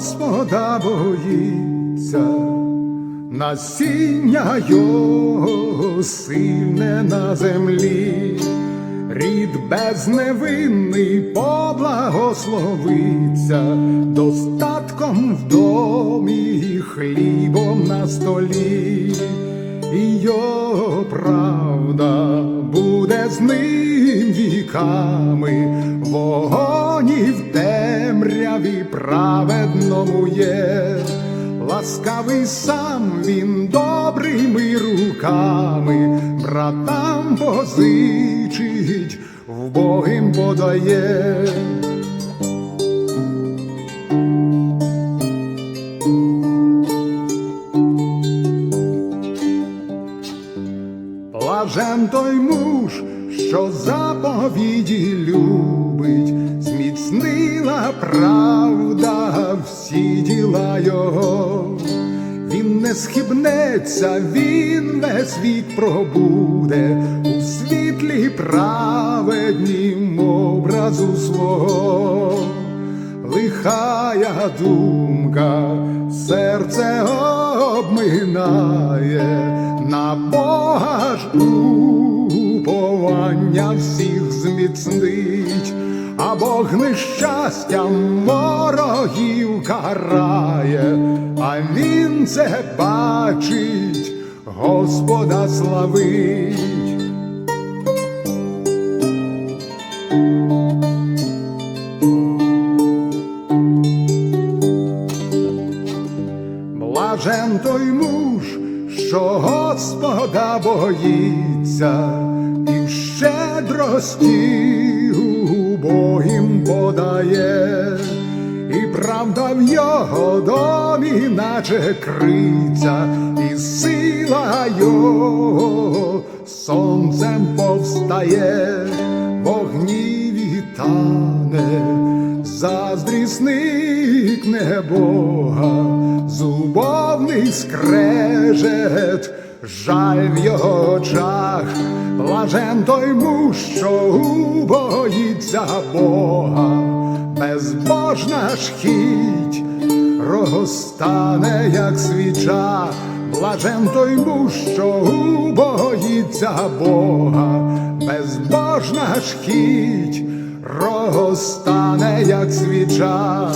Господа боїться, насіння його сильне на землі, рід безневинний поблагословиться, достатком в домі і хлібом на столі, і його правда буде з ним віками, вогонь темряві праведному є. Ласкавий сам він добрими руками, братам позичить, вбогим подає. Блажен той муж, що заповіді любить, зміцнила правда всі діла його. Він не схибнеться, він весь вік пробуде у світлі праведнім образу свого. Лихая думка серце обминає, на Бога ж уповання всіх зміцнить, а Бог нещастям ворогів карає, а він це бачить, Господа славить. Блажен той муж, що Господа боїться, щедрості убогим подає, і правда в його домі, наче криця, і сила його сонцем повстає, вогні вітане, заздрісник не Бога, зубовний скрежет, жаль в його очах, блажен той муж, що боїться Бога, безбожна ж хіть розтане, як свіча, блажен той муж, що боїться Бога, безбожна ж хіть розтане, як свіча.